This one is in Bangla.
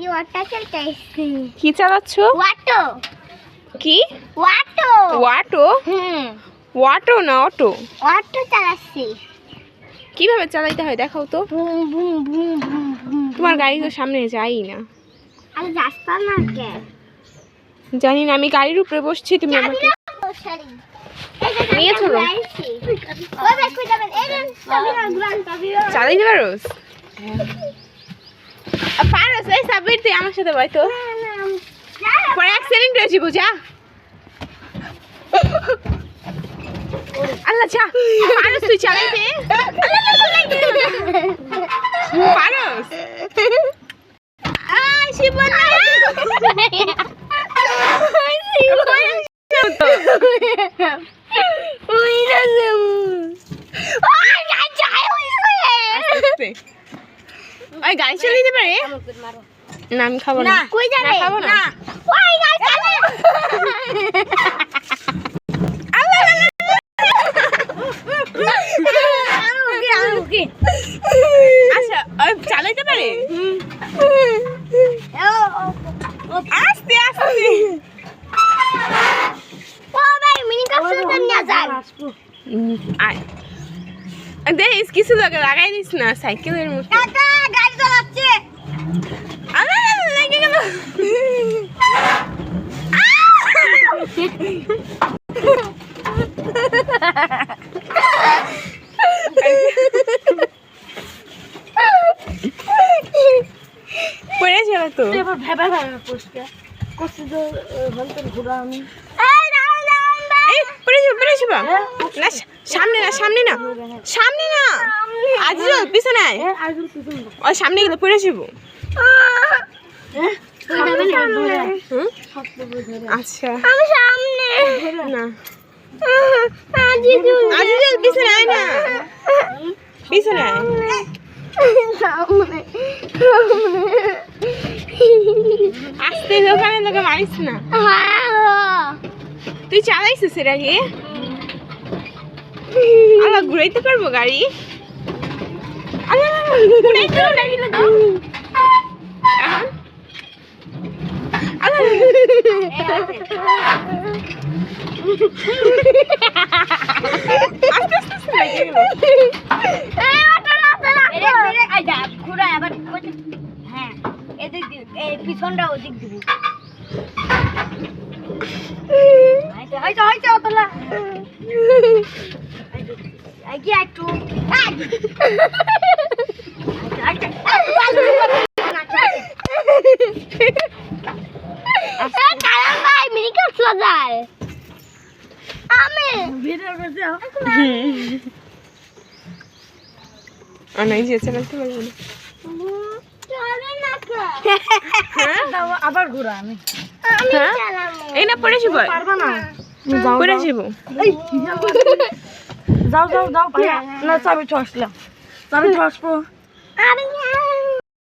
আমি চালাইছি কি চালাচ্ছ? ওয়াটো কি? ওয়াটো ওয়াটো হুম। ওয়াটো না অটো ওয়াটো চালাচ্ছি। কীভাবে চালাইতে হয় দেখাও তো। তোমার গাড়ি তো সামনে যাই না। আমি যাস্তা না কে জানি না আমি গাড়ির উপরে বসছি তুমি আমাকে নিয়ে চলো। চালাইতে পারোস? পারোস এই সাবির তুই আমার সাথে বয় তো পরে অ্যাক্সিডেন্ট হয়েছে বুঝা আল্লাহ চা পারোস তুই চালাইতে পারোস শিবনা ওই গাড়ি চালাইতে পারে? না আমি খাব না। কই যাবে? না, খাব না। ওই গাড়ি চালে আচ্ছা চালাইতে পারে আস্তে আস্তে ও ভাই মিনি কাপসুল তো নিয়ে যান আয়। দেখিস কিছু জায়গা লাগাই দিস না সাইকেলের মতো টাটা গাড়ি চালাচ্ছে আলা, আলা, আলা, লেগে গেল পড়ে যাবে তো এই রাউন্ড রাউন্ড এই, পড়ে না, সামনে না সামনে না। সামনে না। আজ পিছনে ওই সামনে গেলে পড়ে যাব? আচ্ছা। সামনে না আজিজুল পিছনে না। পিছনে ওখানে লোকে মারিস না। তুই চালাইছিস এর আগে? আল্লাহ ঘুরাইতে পারব গাড়ি? পিছনটা ওদিক দিবি হয়তো হয়তো অতলা কি একটু না, হ্যাঁ? আবার ঘোরা আমি। আমি হ্যাঁ? চালাবো। এই না পড়ে যাব। পারবা না। পড়ে যাব। যাও যাও যাও ভাইয়া না চাবি ঠসলাম চাবি ঠসবো